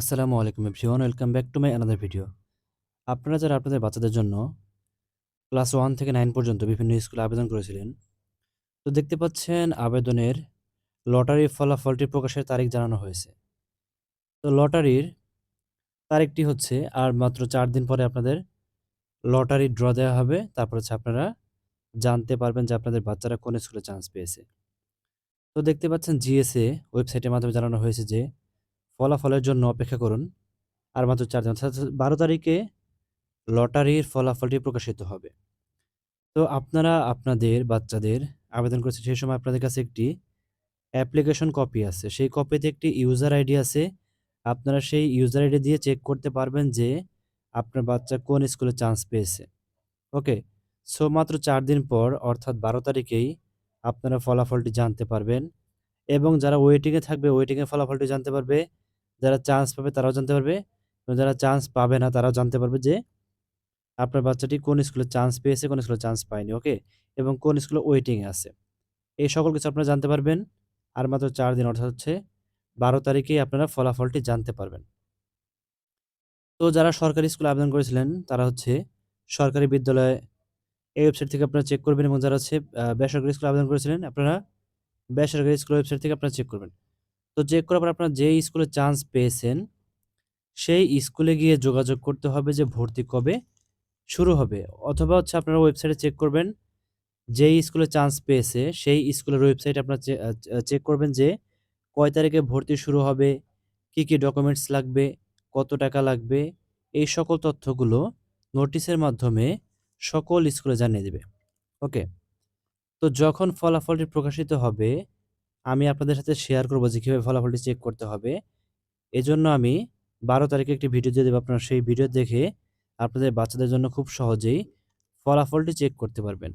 আসসালামু আলাইকুম everyone, welcome back to my another video আপনারা যারা আপনাদের বাচ্চাদের জন্য ক্লাস ওয়ান থেকে নাইন পর্যন্ত বিভিন্ন স্কুলে আবেদন করেছিলেন, তো দেখতে পাচ্ছেন আবেদনের লটারির ফলাফলটি প্রকাশের তারিখ জানানো হয়েছে। তো লটারির তারিখটি হচ্ছে আর মাত্র চার দিন পরে আপনাদের লটারি ড্র দেওয়া হবে। তারপর হচ্ছে আপনারা জানতে পারবেন যে আপনাদের বাচ্চারা কোন স্কুলে চান্স পেয়েছে। তো দেখতে পাচ্ছেন জিএসএ ওয়েবসাইটের মাধ্যমে জানানো হয়েছে যে ফলাফলের জন্য অপেক্ষা করুন। আর মাত্র চার দিন বারো তারিখে লটারির ফলাফলটি প্রকাশিত হবে। তো আপনারা আপনাদের বাচ্চাদের আবেদন করেছেন, সেই সময় আপনাদের কাছে একটি অ্যাপ্লিকেশন কপি আছে। সেই কপিতে একটি ইউজার আইডি আছে। আপনারা সেই ইউজার আইডি দিয়ে চেক করতে পারবেন যে আপনার বাচ্চা কোন স্কুলে চান্স পেয়েছে। ওকে? সো মাত্র চার দিন পর, অর্থাৎ বারো তারিখেই আপনারা ফলাফলটি জানতে পারবেন। এবং যারা ওয়েটিংয়ে থাকবে ওয়েটিংয়ে ফলাফলটি জানতে পারবে যারা চান্স পাবে তারাও জানতে পারবে এবং যারা চান্স পাবে না তারাও জানতে পারবে যে আপনার বাচ্চাটি কোন স্কুলে চান্স পেয়েছে, কোন স্কুলে চান্স পায়নি ওকে এবং কোন স্কুলে ওয়েটিংয়ে আছে। এই সকল কিছু আপনারা জানতে পারবেন। আর মাত্র চার দিন, অর্থাৎ হচ্ছে বারো তারিখেই আপনারা ফলাফলটি জানতে পারবেন। তো যারা সরকারি স্কুলে আবেদন করেছিলেন, তারা হচ্ছে সরকারি বিদ্যালয়ে এই ওয়েবসাইট থেকে আপনারা চেক করবেন এবং যারা হচ্ছে বেসরকারি স্কুলে আবেদন করেছিলেন, আপনারা বেসরকারি স্কুল ওয়েবসাইট থেকে আপনারা চেক করবেন। তো চেক করার পর আপনারা যেই স্কুলে চান্স পেয়েছেন, সেই স্কুলে গিয়ে যোগাযোগ করতে হবে যে ভর্তি কবে শুরু হবে। অথবা হচ্ছে আপনারা ওয়েবসাইটে চেক করবেন, যেই স্কুলে চান্স পেয়েছে, সেই স্কুলের ওয়েবসাইট আপনারা চেক করবেন যে কয় তারিখে ভর্তি শুরু হবে, কি কি ডকুমেন্টস লাগবে, কত টাকা লাগবে, এই সকল তথ্যগুলো নোটিশের মাধ্যমে সকল স্কুলে জানিয়ে দেবে। ওকে? তো যখন ফলাফলটি প্রকাশিত হবে আমি আপনাদের সাথে শেয়ার করব যে কীভাবে ফলাফলটি চেক করতে হবে। এজন্য আমি বারো তারিখে একটি ভিডিও দিয়ে দেবো। আপনারা সেই ভিডিও দেখে আপনাদের বাচ্চাদের জন্য খুব সহজেই ফলাফলটি চেক করতে পারবেন।